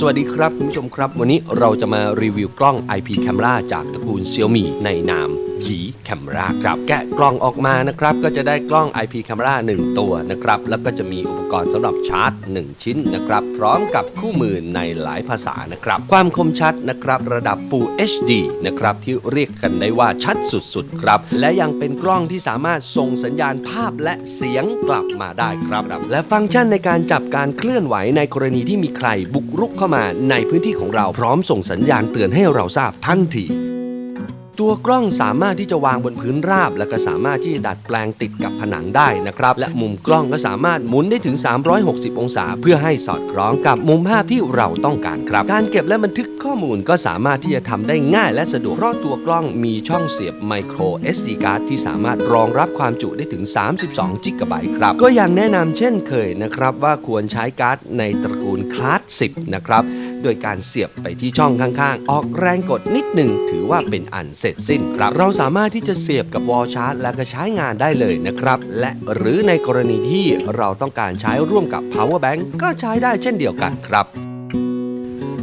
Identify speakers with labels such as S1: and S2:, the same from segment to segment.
S1: สวัสดีครับ คุณผู้ชมครับ วันนี้เราจะมารีวิวกล้อง IP Camera จากตระกูล Xiaomi ในนาม หยี Camera ครับ แกะกล้องออกมานะครับ ก็จะได้กล้อง IP Camera 1ตัวนะครับ แล้วก็จะมีอุปกรณ์สำหรับชาร์จ 1 ชิ้นนะครับ พร้อมกับคู่มือในหลายภาษานะครับ ความคมชัดนะครับ ระดับ Full HD นะครับ ที่เรียกกันได้ว่าชัดสุดๆครับ และยังเป็นกล้องที่สามารถส่งสัญญาณภาพและเสียงกลับมาได้ครับ และฟังก์ชันในการจับการเคลื่อนไหวในกรณีที่มีใครบุกรุกเข้ามาในพื้นที่ของเราพร้อมส่งสัญญาณเตือนให้เราทราบทันที ตัวกล้องสามารถที่จะวางบนพื้นราบ และก็สามารถที่จะดัดแปลงติดกับผนังได้นะครับ และมุมกล้องก็สามารถหมุนได้ถึง 360 องศา เพื่อให้สอดคล้องกับมุมภาพที่เราต้องการครับ การเก็บและบันทึกข้อมูลก็สามารถที่จะทำได้ง่ายและสะดวกเพราะตัวกล้องมีช่องเสียบไมโคร SD card ที่สามารถรองรับความจุได้ถึง 32 g b ครับ ก็ยังแนะนำเช่นเคยนะครับว่าควรใช้การ์ดในตระกูลคลาส10นะครับ โดยการเสียบไปที่ช่องข้างๆ ออกแรงกดนิดหนึ่งถือว่าเป็นอันเสร็จสิ้นครับ เราสามารถที่จะเสียบกับวอลชาร์จ และก็ใช้งานได้เลยนะครับ และหรือในกรณีที่เราต้องการใช้ร่วมกับ power bank ก็ใช้ได้เช่นเดียวกันครับ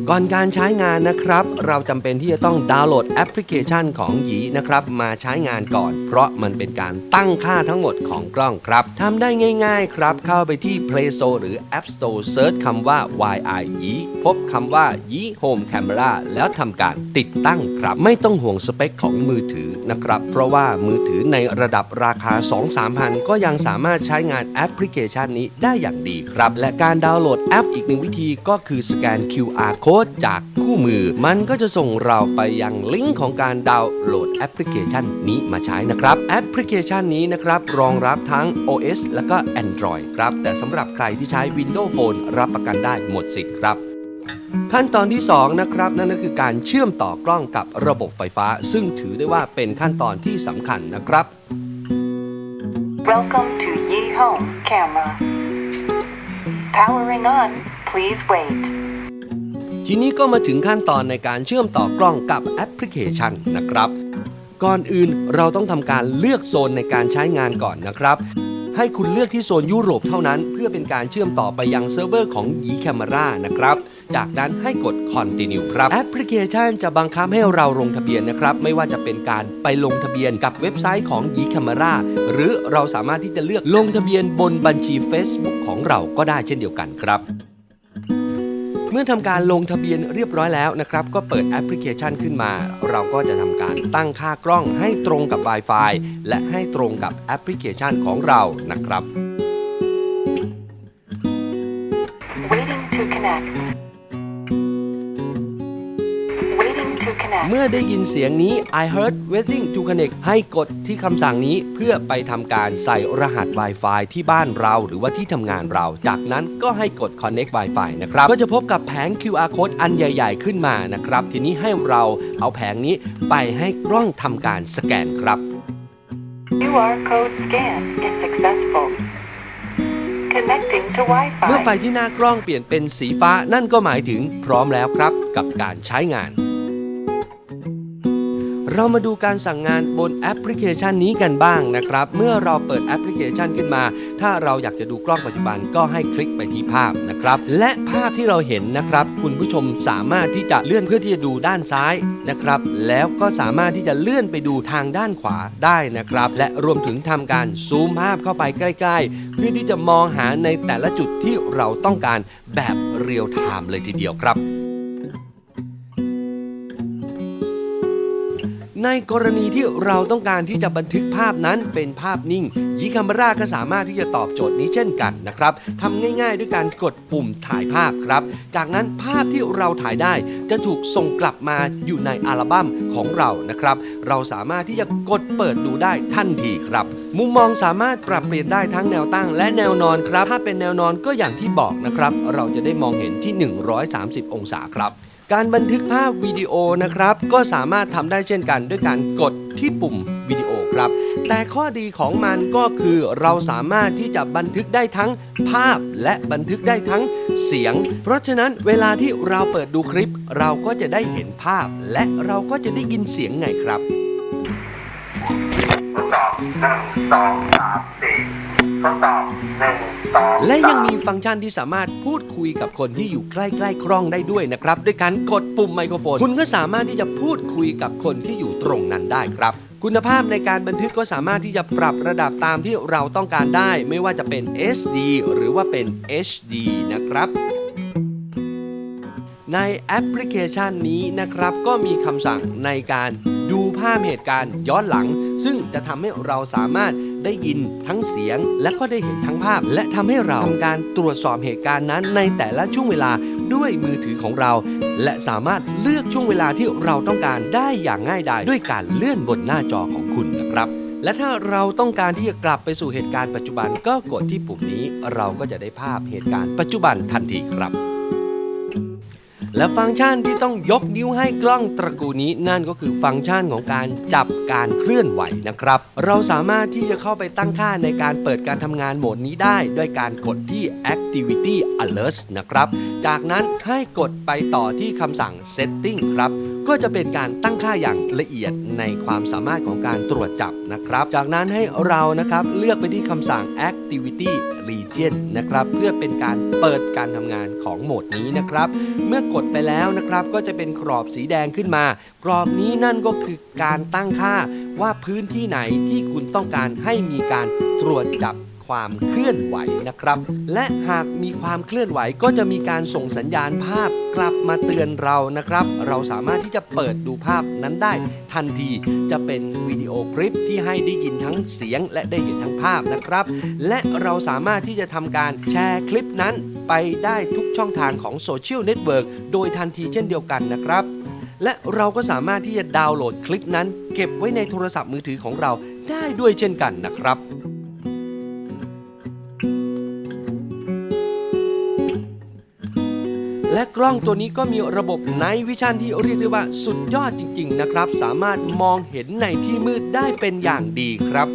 S1: ก่อนการใช้งานนะครับ เราจำเป็นที่จะต้องดาวน์โหลดแอปพลิเคชันของหยีนะครับมาใช้งานก่อน เพราะมันเป็นการตั้งค่าทั้งหมดของกล้องครับทำได้ง่าย ๆ ครับ เข้าไปที่ Play Store หรือ App Store Search คำว่า YI หยีพบคำว่าหยี Home Camera แล้วทำการติดตั้งครับ ไม่ต้องห่วงสเปคของมือถือนะครับ เพราะว่ามือถือในระดับราคา 2-3พันก็ยังสามารถใช้งานแอปพลิเคชันนี้ได้อย่างดีครับ และการดาวน์โหลดแอปอีกหนึ่งวิธีก็คือสแกน QR code ้ดจากคู่มือ มันก็จะส่งเราไปยังลิงก์ของการดาวน์โหลดแอปพลิเคชันนี้มาใช้นะครับ แอปพลิเคชันนี้นะครับ รองรับทั้ง OS และก็ Android ครับ แต่สำหรับใครที่ใช้ Windows Phone รับประกันได้หมดสิทธิ์ครับขั้นตอนที่2นะครับนั่นก็คือการเชื่อมต่อกล้องกับระบบไฟฟ้า ซึ่งถือได้ว่าเป็นขั้นตอนที่สำคัญนะครับ
S2: Welcome to Ye Home Camera. Powering on, please wait.
S1: ทีนี้ก็มาถึงขั้นตอนในการเชื่อมต่อกล้องกับแอปพลิเคชันนะครับ ก่อนอื่นเราต้องทำการเลือกโซนในการใช้งานก่อนนะครับ ให้คุณเลือกที่โซนยุโรปเท่านั้น เพื่อเป็นการเชื่อมต่อไปยังเซิร์ฟเวอร์ของ y ี Camera นะครับจากนั้นให้กด Continue ครับ แอปพลิเคชันจะบังคับให้เราลงทะเบียนนะครับ ไม่ว่าจะเป็นการไปลงทะเบียนกับเว็บไซต์ของ y ี Camera หรือเราสามารถที่จะเลือกลงทะเบียนบนบัญชี Facebook ของเราก็ได้เช่นเดียวกันครับ เมื่อทำการลงทะเบียนเรียบร้อยแล้วนะครับ ก็เปิดแอปพลิเคชันขึ้นมา เราก็จะทำการตั้งค่ากล้องให้ตรงกับ Wi-Fi และให้ตรงกับแอปพลิเคชันของเรานะครับ
S2: Waiting to connect.
S1: เมื่อได้ยินเสียงนี้ I heard waiting to connect ให้กดที่คำสั่งนี้เพื่อไปทำการใส่รหัส Wi-Fi ที่บ้านเราหรือว่าที่ทำงานเรา จากนั้นก็ให้กด connect Wi-Fi นะครับ ก็จะพบกับแผง QR code อันใหญ่ ๆ ขึ้นมานะครับ ทีนี้ให้เราเอาแผงนี้ไปให้กล้องทำการสแกนครับ
S2: QR code scan is successful. Connecting to
S1: เมื่อไฟ
S2: Wi-Fi.
S1: ที่หน้ากล้องเปลี่ยนเป็นสีฟ้านั่นก็หมายถึงพร้อมแล้วครับ กับการใช้งาน เรามาดูการสั่งงานบนแอปพลิเคชันนี้กันบ้างนะครับ เมื่อเราเปิดแอปพลิเคชันขึ้นมา ถ้าเราอยากจะดูกล้องปัจจุบันก็ให้คลิกไปที่ภาพนะครับ และภาพที่เราเห็นนะครับ คุณผู้ชมสามารถที่จะเลื่อนเพื่อที่จะดูด้านซ้ายนะครับ แล้วก็สามารถที่จะเลื่อนไปดูทางด้านขวาได้นะครับ และรวมถึงทำการซูมภาพเข้าไปใกล้ ๆ เพื่อที่จะมองหาในแต่ละจุดที่เราต้องการแบบเรียลไทม์เลยทีเดียวครับ ในกรณีที่เราต้องการที่จะบันทึกภาพนั้นเป็นภาพนิ่งยีคัมราก็สามารถที่จะตอบโจทย์นี้เช่นกันนะครับทำง่ายๆ ด้วยการกดปุ่มถ่ายภาพครับ จากนั้นภาพที่เราถ่ายได้จะถูกส่งกลับมาอยู่ในอัลบั้มของเรานะครับ เราสามารถที่จะกดเปิดดูได้ทันทีครับ มุมมองสามารถปรับเปลี่ยนได้ทั้งแนวตั้งและแนวนอนครับ ถ้าเป็นแนวนอนก็อย่างที่บอกนะครับ เราจะได้มองเห็นที่ 130 องศาครับ การบันทึกภาพวิดีโอนะครับ ก็สามารถทำได้เช่นกันด้วยการกดที่ปุ่มวิดีโอครับ แต่ข้อดีของมันก็คือเราสามารถที่จะบันทึกได้ทั้งภาพและบันทึกได้ทั้งเสียง เพราะฉะนั้นเวลาที่เราเปิดดูคลิป เราก็จะได้เห็นภาพ และเราก็จะได้ยินเสียงไงครับ
S3: สองหนึ่งสองสามสี่
S1: และยังมีฟังก์ชันที่สามารถพูดคุยกับคนที่อยู่ใกล้ๆกล้องได้ด้วยนะครับ ด้วยการกดปุ่มไมโครโฟน คุณก็สามารถที่จะพูดคุยกับคนที่อยู่ตรงนั้นได้ครับคุณภาพในการบันทึกก็สามารถที่จะปรับระดับตามที่เราต้องการได้ ไม่ว่าจะเป็น SD หรือว่าเป็น HD นะครับ ในแอปพลิเคชันนี้นะครับ ก็มีคำสั่งในการดูภาพเหตุการณ์ย้อนหลัง ซึ่งจะทำให้เราสามารถ ได้ยินทั้งเสียง และก็ได้เห็นทั้งภาพ และทำให้เราทำการตรวจสอบเหตุการณ์นั้น ในแต่ละช่วงเวลาด้วยมือถือของเรา และสามารถเลือกช่วงเวลาที่เราต้องการได้อย่างง่ายดายด้วยการเลื่อนบนหน้าจอของคุณนะครับ และถ้าเราต้องการที่จะกลับไปสู่เหตุการณ์ปัจจุบันก็กดที่ปุ่มนี้ เราก็จะได้ภาพเหตุการณ์ปัจจุบันทันทีครับ และฟังก์ชันที่ต้องยกนิ้วให้กล้องตระกูลนี้นั่นก็คือฟังก์ชันของการจับการเคลื่อนไหวนะครับ เราสามารถที่จะเข้าไปตั้งค่าในการเปิดการทำงานโหมดนี้ได้ ด้วยการกดที่ activity alert นะครับ จากนั้นให้กดไปต่อที่คำสั่ง setting ครับ ก็จะเป็นการตั้งค่าอย่างละเอียดในความสามารถของการตรวจจับนะครับ จากนั้นให้เรานะครับเลือกไปที่คำสั่ง activity region นะครับเพื่อเป็นการเปิดการทำงานของโหมดนี้นะครับ เมื่อกดไปแล้วนะครับก็จะเป็นกรอบสีแดงขึ้นมา กรอบนี้นั่นก็คือการตั้งค่าว่าพื้นที่ไหนที่คุณต้องการให้มีการตรวจจับ ความเคลื่อนไหวนะครับ และหากมีความเคลื่อนไหวก็จะมีการส่งสัญญาณภาพกลับมาเตือนเรานะครับ เราสามารถที่จะเปิดดูภาพนั้นได้ทันทีจะเป็นวิดีโอคลิปที่ให้ได้ยินทั้งเสียงและได้เห็นทั้งภาพนะครับ และเราสามารถที่จะทำการแชร์คลิปนั้นไปได้ทุกช่องทางของโซเชียลเน็ตเวิร์กโดยทันทีเช่นเดียวกันนะครับและเราก็สามารถที่จะดาวน์โหลดคลิปนั้น เก็บไว้ในโทรศัพท์มือถือของเราได้ด้วยเช่นกันนะครับ และกล้องตัวนี้ก็มีระบบ Night Vision ที่เรียกได้ว่าสุดยอดจริง ๆ นะครับ สามารถมองเห็นในที่มืดได้เป็นอย่างดีครับ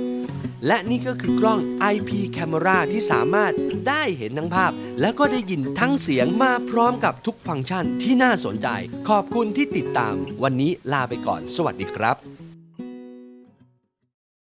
S1: และนี่ก็คือกล้อง IP Camera ที่สามารถได้เห็นทั้งภาพ และก็ได้ยินทั้งเสียงมาพร้อมกับทุกฟังก์ชันที่น่าสนใจ ขอบคุณที่ติดตาม วันนี้ลาไปก่อน สวัสดีครับ